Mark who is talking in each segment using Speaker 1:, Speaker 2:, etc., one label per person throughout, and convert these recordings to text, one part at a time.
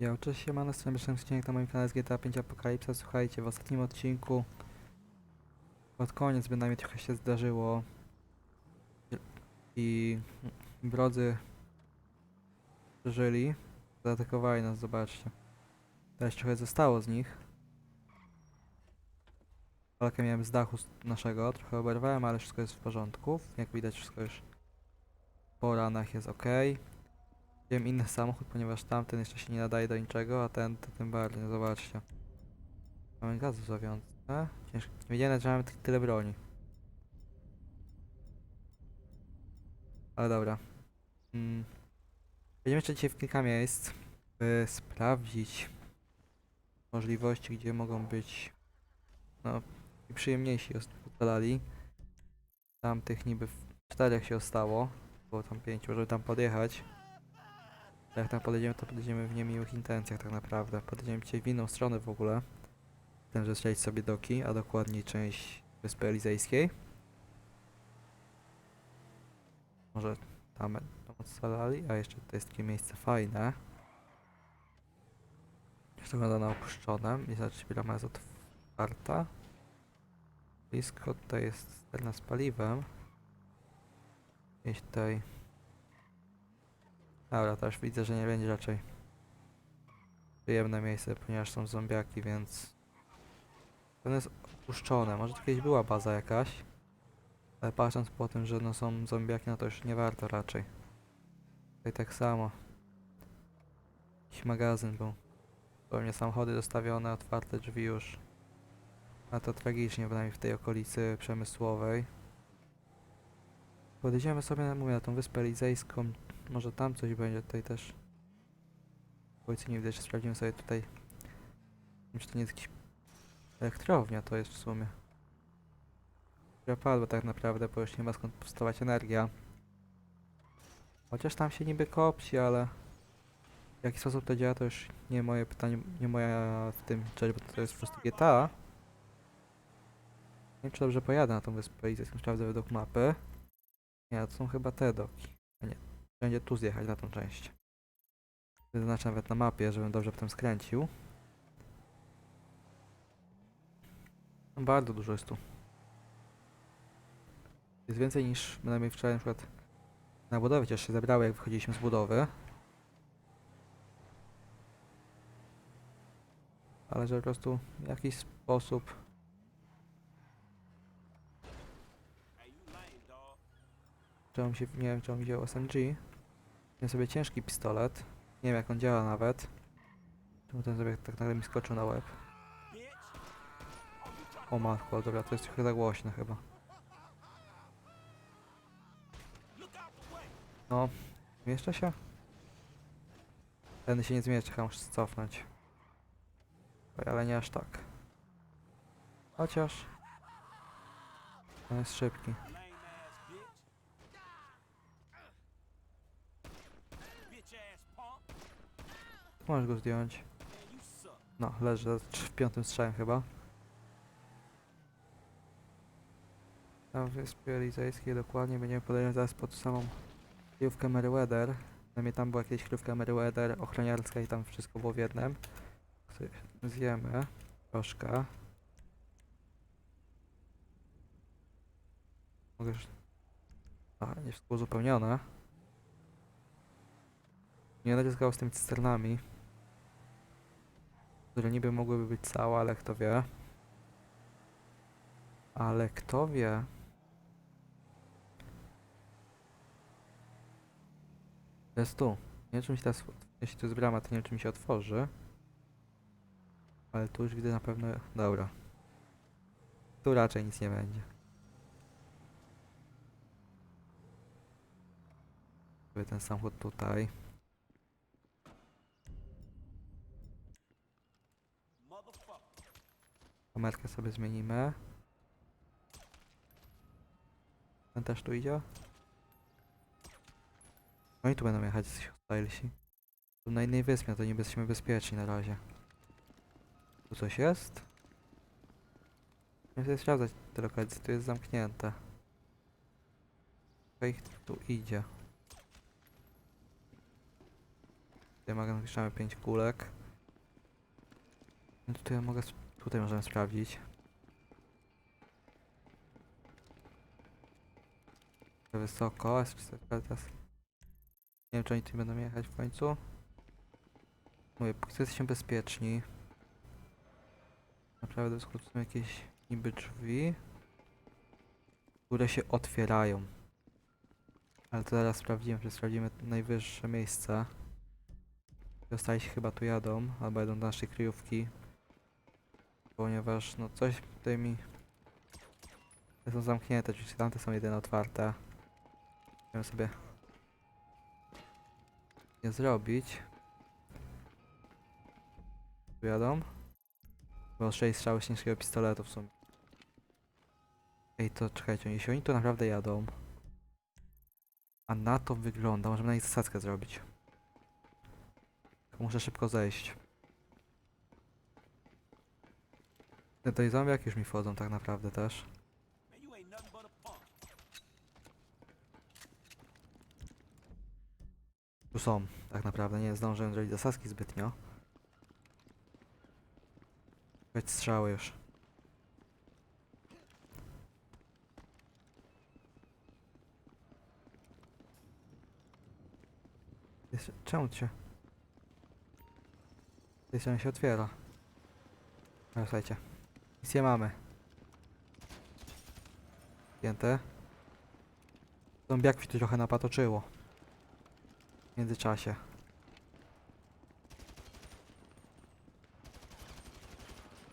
Speaker 1: Ja cześć się na stronie odcinek na moim kanale z GTA 5 Apokalipsa. Słuchajcie, w ostatnim odcinku pod koniec bynajmniej trochę się zdarzyło i brodzy przeżyli, zaatakowali nas, zobaczcie. Teraz trochę zostało z nich. Walkę miałem z dachu naszego, trochę oberwałem, ale wszystko jest w porządku. Jak widać wszystko już po ranach jest ok. Wziąłem inny samochód, ponieważ tamten jeszcze się nie nadaje do niczego, a ten to tym bardziej, no zobaczcie. Mamy gaz w zawiązce. Ciężko. Nie wiedziałem, że mamy ty- tyle broni. Ale dobra. Mm. Będziemy jeszcze dzisiaj w kilka miejsc, by sprawdzić możliwości, gdzie mogą być no, i przyjemniejsi ustalali. Tamtych niby w czterech się ostało, było tam pięciu, żeby tam podjechać. Jak tam podejdziemy, to podejdziemy w niemiłych intencjach tak naprawdę. Podejdziemy dzisiaj w inną stronę w ogóle. Ten, że strzelić sobie doki, a dokładniej część Wyspy Elizejskiej. Może tam będą odsalali, a jeszcze to jest takie miejsce fajne. Jeszcze wygląda na opuszczone. Znaczy, brama jest otwarta. Blisko tutaj jest sterna z paliwem. Gdzieś tutaj Dobra, to już widzę, że nie będzie raczej przyjemne miejsce, ponieważ są zombiaki, więc to jest opuszczone. Może tu kiedyś była baza jakaś, ale patrząc po tym, że no są zombiaki, no to już nie warto raczej. Tutaj tak samo. Jakiś magazyn był. Pewnie samochody dostawione, otwarte drzwi już. A to tragicznie, bynajmniej w tej okolicy przemysłowej. Podejdziemy sobie, mówię, na tą wyspę elizejską. Może tam coś będzie tutaj też. Ojcy nie widać, sprawdzimy sobie tutaj. Czy to nie jest jakiś elektrownia to jest w sumie. Która tak naprawdę, bo już nie ma skąd powstawać energia. Chociaż tam się niby kopci, ale w jaki sposób to działa, to już nie moje pytanie, nie moja w tym rzecz, bo to jest po prostu GTA. Nie wiem, czy dobrze pojadę na tą wyspę elizejską, sprawdzę według mapy. Nie, to są chyba te doki. Nie, będzie tu zjechać na tą część. Zaznaczę nawet na mapie, żebym dobrze potem skręcił. No, bardzo dużo jest tu. Jest więcej niż bynajmniej wczoraj na przykład na budowie, chociaż się zebrały jak wychodziliśmy z budowy. Ale że po prostu w jakiś sposób Czemu mi się, nie wiem czemu mi wziął SMG. Miałem sobie ciężki pistolet. Nie wiem jak on działa nawet. Czemu ten sobie tak nagle mi skoczył na łeb. O matko, dobra, to jest trochę za głośne chyba. No, zmieszczę się? Ten się nie zmieszczę, chyba muszę cofnąć. Ale nie aż tak. Chociaż... On jest szybki. Możesz go zdjąć. No, leży w piątym strzałem chyba. Na wyspie Elizejskiej dokładnie będziemy podejrzeć zaraz pod samą kryjówkę Meriwether. Przynajmniej tam była kiedyś kryjówka Meriwether, ochroniarska i tam wszystko było w jednym. Zjemy troszkę. Mogę już... A, nie wszystko uzupełnione. Nie będzie zgadzał z tymi cysternami. Które niby mogłyby być całe, ale kto wie. Ale kto wie. Jest tu. Nie wiem, czy mi się teraz, jeśli to jest brama, to nie wiem, czy mi się otworzy. Ale tu już widzę na pewno, dobra. Tu raczej nic nie będzie. Ten samochód tutaj. Kamerkę sobie zmienimy. Ten też tu idzie. No i tu będą jechać stylesi. Tu na innej wyspie, to nie jesteśmy bezpieczni na razie. Tu coś jest? Nie chcę sprawdzać te lokalizacje, tu jest zamknięte. Ich tu idzie. Tutaj napiszemy 5 kulek. No tutaj mogę, tutaj możemy sprawdzić. Wysoko, jest 400 teraz. Nie wiem czy oni tu będą jechać w końcu. Mówię, póki co jesteśmy bezpieczni. Naprawdę są jakieś niby drzwi, które się otwierają. Ale to zaraz sprawdzimy, że sprawdzimy najwyższe miejsca. Zostali się chyba tu jadą, albo jadą do naszej kryjówki. Ponieważ no coś tutaj mi... Te są zamknięte, czyli tamte są jedyne otwarte. Chciałem sobie nie zrobić. Jadą. Bo 6 strzały ciężkiego pistoletu w sumie. Ej, to czekajcie, jeśli oni tu naprawdę jadą. A na to wygląda, możemy na nich zasadzkę zrobić. Muszę szybko zejść. Te tutaj zombiaki już mi wchodzą tak naprawdę też. Tu są, tak naprawdę, nie zdążyłem zrobić zasadzki zbytnio. Chodź strzały już. Czemu cię? Tej strony się otwiera. No słuchajcie. Misję mamy. Zdjęte. Zombiak mi tu trochę napatoczyło w międzyczasie.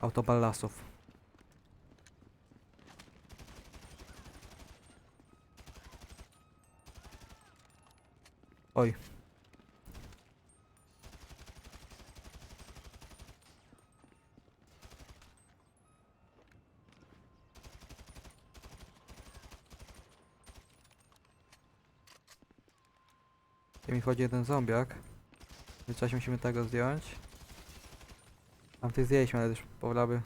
Speaker 1: Autobal lasów. Oj. Wchodzi jeden zombiak. W coś musimy tego zdjąć. Tam tych zjeść, ale już powolaby.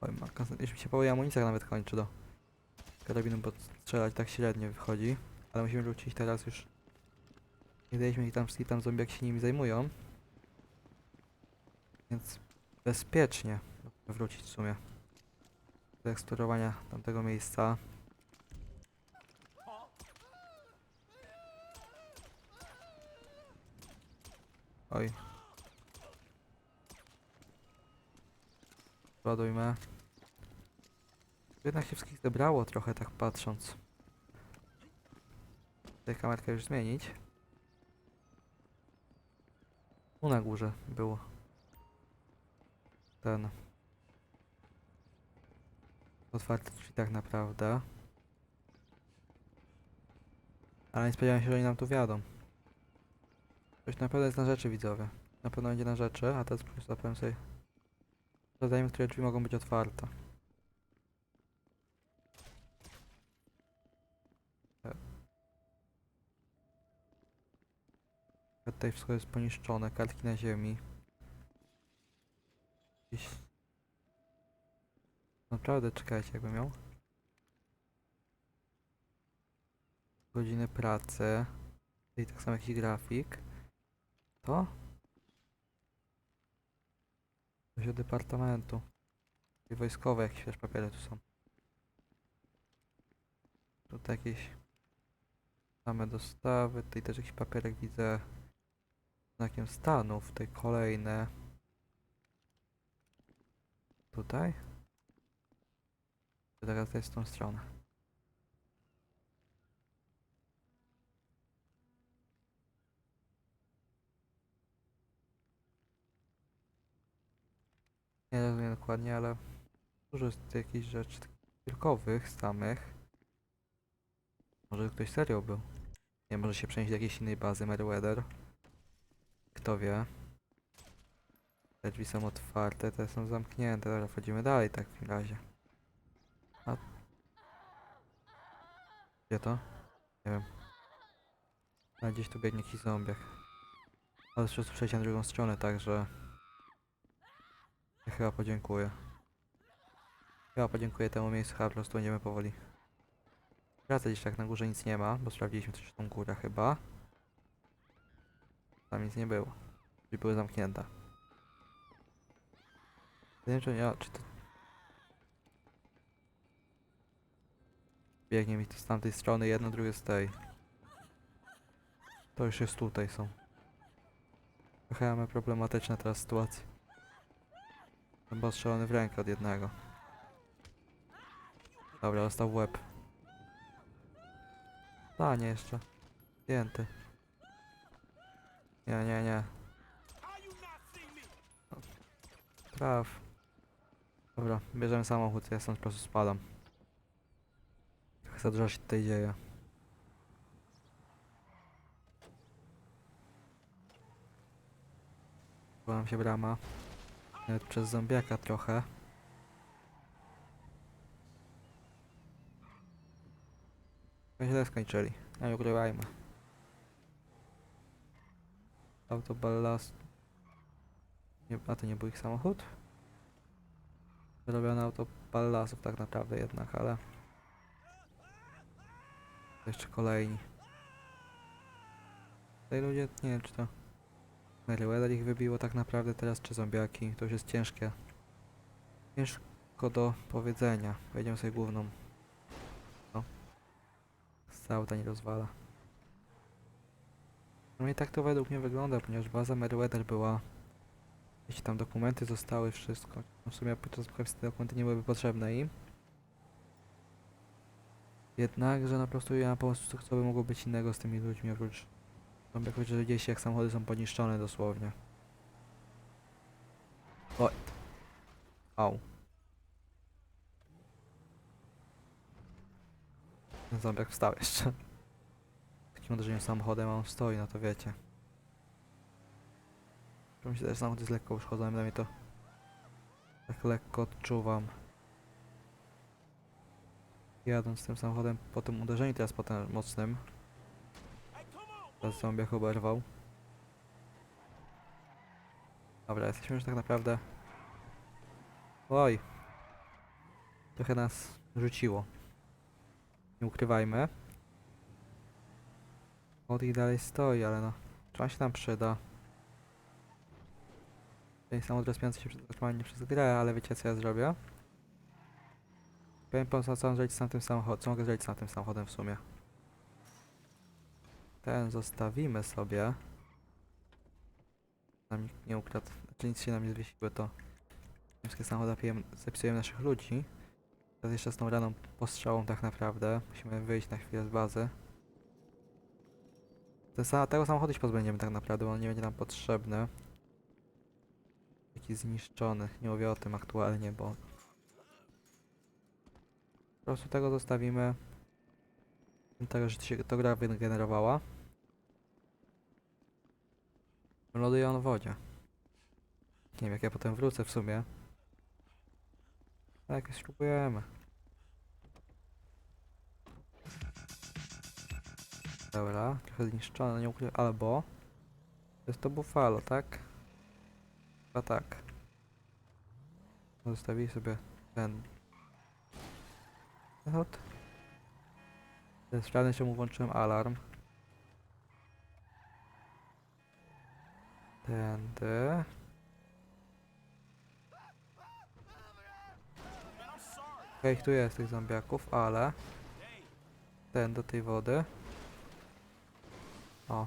Speaker 1: Oj, ma, już mi się powoli amunicja nawet kończy do karabinu, bo strzelać tak średnio wychodzi. Ale musimy wrócić teraz już. Nie daliśmy ich tam wszystkich tam zombiak się nimi zajmują. Więc bezpiecznie wrócić w sumie. Do eksplorowania tamtego miejsca. Oj. Ładujmy. Jednak się wszystkich zebrało trochę tak patrząc. Tutaj kamerkę już zmienić. Tu na górze był ten otwarte drzwi tak naprawdę. Ale nie spodziewałem się, że oni nam tu wjadą. Coś na pewno jest na rzeczy, widzowie. Na pewno będzie na rzeczy, a teraz zapowiem sobie zadajmy, które drzwi mogą być otwarte. E. Tutaj wszystko jest poniszczone, kartki na ziemi. Naprawdę czekajcie, jakbym miał. Godziny pracy. I tak samo jakiś grafik. To? Coś od departamentu. I wojskowe jakieś też papiery tu są. Tutaj jakieś same dostawy. Tutaj też jakiś papierek widzę. Znakiem stanów. Tutaj kolejne. Tutaj? Teraz jest w tą stronę. Nie rozumiem dokładnie, ale dużo jest jakichś rzeczy kilkowych samych. Może ktoś serio był. Nie, może się przenieść do jakiejś innej bazy Meriwether. Kto wie. Te drzwi są otwarte, te są zamknięte. Dobra, wchodzimy dalej tak w takim razie. A... Gdzie to? Nie wiem. A gdzieś tu biegnie jakiś zombiak. Ale przejść na drugą stronę, także... Ja chyba podziękuję. Chyba podziękuję temu miejscu, chyba po prostu będziemy powoli Wracać jeszcze jak na górze nic nie ma, bo sprawdziliśmy też tą górę chyba. Tam nic nie było. Czyli były zamknięte. Nie wiem czy ja, czy to... Biegnie mi to z tamtej strony, jedno, drugie z tej. To już jest tutaj są. Trochę mamy problematyczne teraz sytuacje. Chyba strzelony w rękę od jednego. Dobra, dostał w łeb. A, nie jeszcze. Zdjęty. Nie, nie, nie. Traf. Dobra, bierzemy samochód, ja stąd po prostu spadam. Trochę za dużo się tutaj dzieje. Była nam się brama. Nawet przez zombiaka trochę. No źle skończyli. Nie ukrywajmy. Auto ballast. Nie, a to nie był ich samochód? Wyrobione auto ballasów tak naprawdę jednak, ale... To jeszcze kolejni. Tutaj ludzie, nie wiem czy to... Meriwether ich wybiło tak naprawdę teraz, czy zombiaki. To już jest ciężkie. Ciężko do powiedzenia. Wejdziemy sobie główną. No. Z auta nie rozwala. No i tak to według mnie wygląda, ponieważ baza Meriwether była jeśli tam dokumenty zostały, wszystko. No w sumie podczas te dokumenty nie byłyby potrzebne im. Jednakże na prostu ja po prostu co by mogło być innego z tymi ludźmi oprócz zombiaków, że gdzieś jak samochody są poniszczone dosłownie. Oj. Au. Ten zombiak wstał jeszcze. Takim uderzeniem samochodem, a on stoi, no to wiecie. Myślę, że samochód jest lekko uszkodzony, dla mnie to tak lekko odczuwam. Jadąc tym samochodem po tym uderzeniu teraz potem mocnym! Teraz zombiak oberwał. Dobra, jesteśmy już tak naprawdę... Oj! Trochę nas rzuciło. Nie ukrywajmy. Od ich dalej stoi, ale no... Się nam przyda? Ten samochód rozpędza się przed- przez grę, ale wiecie co ja zrobię? Powiem po co mam zrobić z tamtym samochodem, co mogę zrobić z tamtym samochodem w sumie. Ten zostawimy sobie. Nam nie ukradł, znaczy nic się nam nie zwiesiły, to wszystkie samochody zapisujemy naszych ludzi. Teraz jeszcze z tą raną postrzałą tak naprawdę. Musimy wyjść na chwilę z bazy. Te sa tego samochodu się pozbędziemy tak naprawdę, bo on nie będzie nam potrzebny. Taki zniszczony. Nie mówię o tym aktualnie, bo... Po prostu tego zostawimy. Tego, że się to gra wygenerowała. Ląduje on w wodzie. Nie wiem jak ja potem wrócę w sumie. Tak, spróbujemy. Dobra, trochę zniszczone, nie ukrywam. Albo... Jest to buffalo, tak? Chyba tak. Zostawili sobie ten... Samochód. Teraz sprawdzę, czemu włączyłem alarm. Tędy. Okej, tu jest tych zombiaków, ale... Ten do tej wody. O.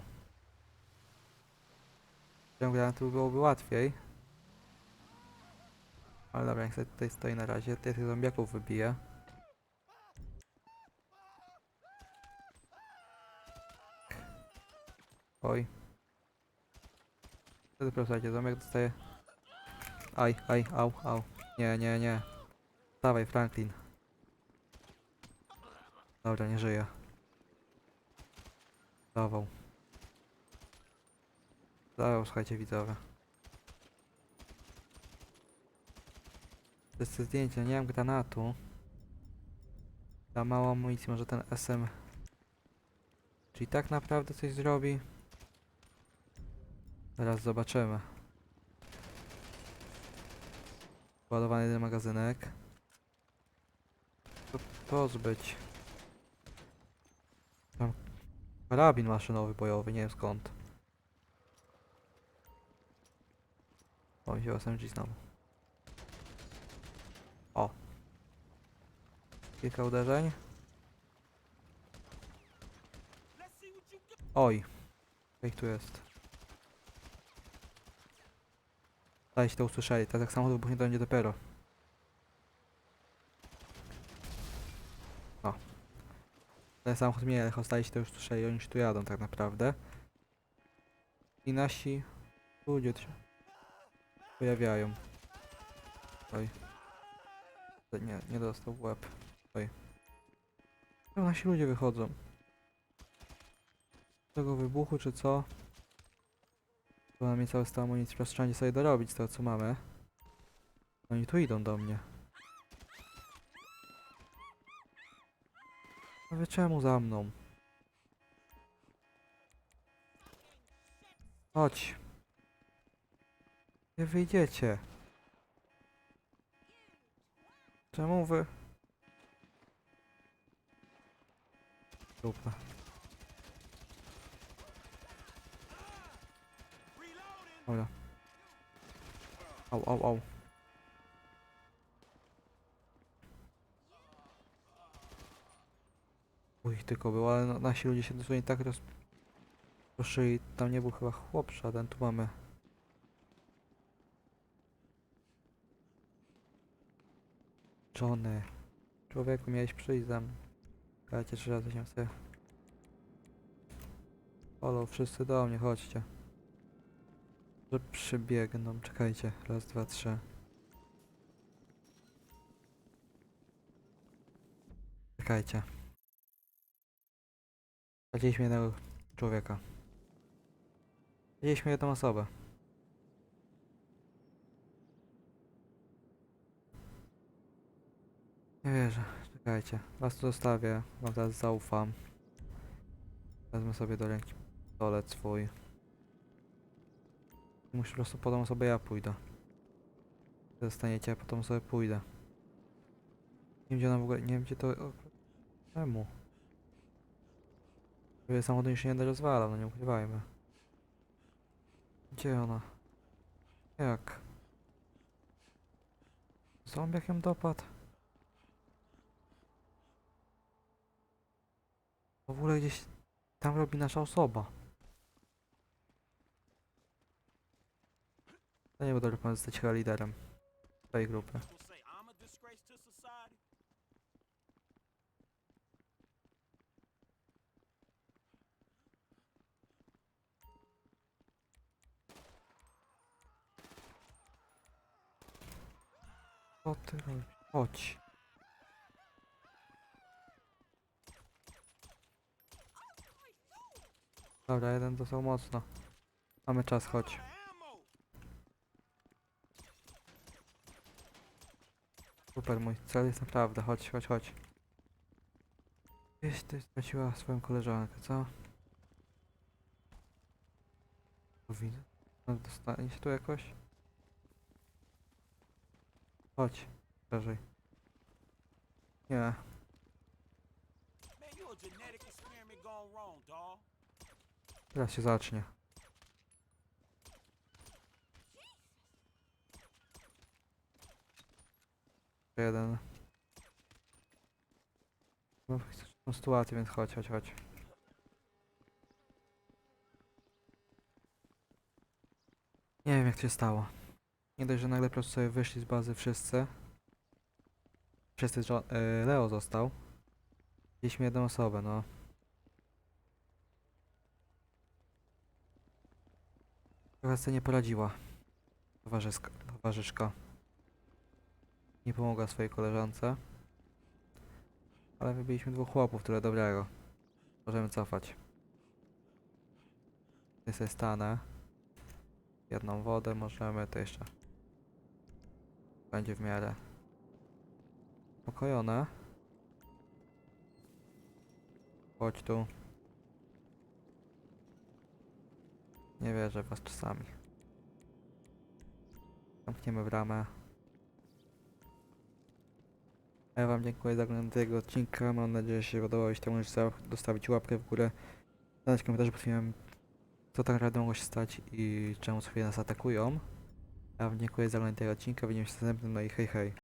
Speaker 1: Ciągle tu byłoby łatwiej. Ale dobra, niech sobie tutaj stoi na razie. Tych zombiaków wybiję. Oj. Słuchajcie, zombiak dostaje... Aj, aj, au, au. Nie, nie, nie. Dawaj, Franklin. Dobra, nie żyje. Dawał. Dawał, słuchajcie widzowie. To jest te zdjęcie, nie mam granatu. Za mało amunicji, może ten SM... Czyli tak naprawdę coś zrobi? Zaraz zobaczymy. Ładowany jeden magazynek. To pozbyć. Karabin maszynowy bojowy, nie wiem skąd. O, wziął SMG znowu. O. Kilka uderzeń. Oj. Jak tu jest? Dalej się to usłyszeli, tak jak samochód wybuchnie to będzie dopiero. O. Ten samochód mnie, ale ostali się to już słyszeli, oni się tu jadą tak naprawdę. I nasi ludzie się pojawiają. Oj. Nie, nie dostał w łeb. Oj. No, nasi ludzie wychodzą. Z tego wybuchu czy co? To nam całe z tą amunicji przestrzeni sobie dorobić tego co mamy. Oni tu idą do mnie. No wie czemu za mną? Chodź. Nie wyjdziecie. Czemu wy? Super. Dobra. Au, au, au. Uj, tylko było, ale nasi ludzie się dosłownie tak roz... Ruszyli, tam nie był chyba chłop żaden, tu mamy. Johnny. Człowieku, miałeś przyjść za mną. Dajcie trzy razy się sobie. Halo, wszyscy do mnie, chodźcie. Że przybiegną, czekajcie. Raz, dwa, trzy. Czekajcie. Straciliśmy jednego człowieka. Straciliśmy jedną osobę. Nie wierzę. Czekajcie. Was tu zostawię. Wam teraz zaufam. Wezmę sobie do ręki swój. Muszę po prostu po tą osobę ja pójdę. Zostaniecie, a potem sobie pójdę. Nie wiem gdzie ona w ogóle, nie wiem gdzie to... o, Czemu? Samochód się nie da rozwala, no nie ukrywajmy. Gdzie ona? Jak? Zombiak ją dopadł? W ogóle gdzieś tam robi nasza osoba. To nie będę pan zostać chyba liderem tej grupy. Co ty? Chodź. Dobra, jeden dostał mocno. Mamy czas, chodź. Super, mój cel jest naprawdę. Chodź, chodź, chodź. Gdzieś ty straciła swoją koleżankę, co? No, dostanie się tu jakoś? Chodź, szerzej. Nie. Teraz się zacznie. Jeden. No, chcesz tą sytuację, więc chodź, chodź, chodź. Nie wiem jak to się stało. Nie dość, że nagle po prostu sobie wyszli z bazy wszyscy. Wszyscy, e, Leo został. Mieliśmy jedną osobę, no. Trochę sobie nie poradziła. Towarzyska, towarzyszka. Nie pomogła swojej koleżance. Ale wybiliśmy dwóch chłopów, tyle dobrego. Możemy cofać. Ja sobie stanę. Jedną wodę możemy, to jeszcze. Będzie w miarę. Spokojone. Chodź tu. Nie wierzę was czasami. Zamkniemy bramę. Ja wam dziękuję za oglądanie tego odcinka. Mam nadzieję, że się podobał. Jeśli tak możecie zostawić łapkę w górę Dać komentarze pod filmem, co tak naprawdę mogło się stać i czemu sobie nas atakują. A w dziękuję za oglądanie tego odcinka. Widzimy się następnym, no i hej hej.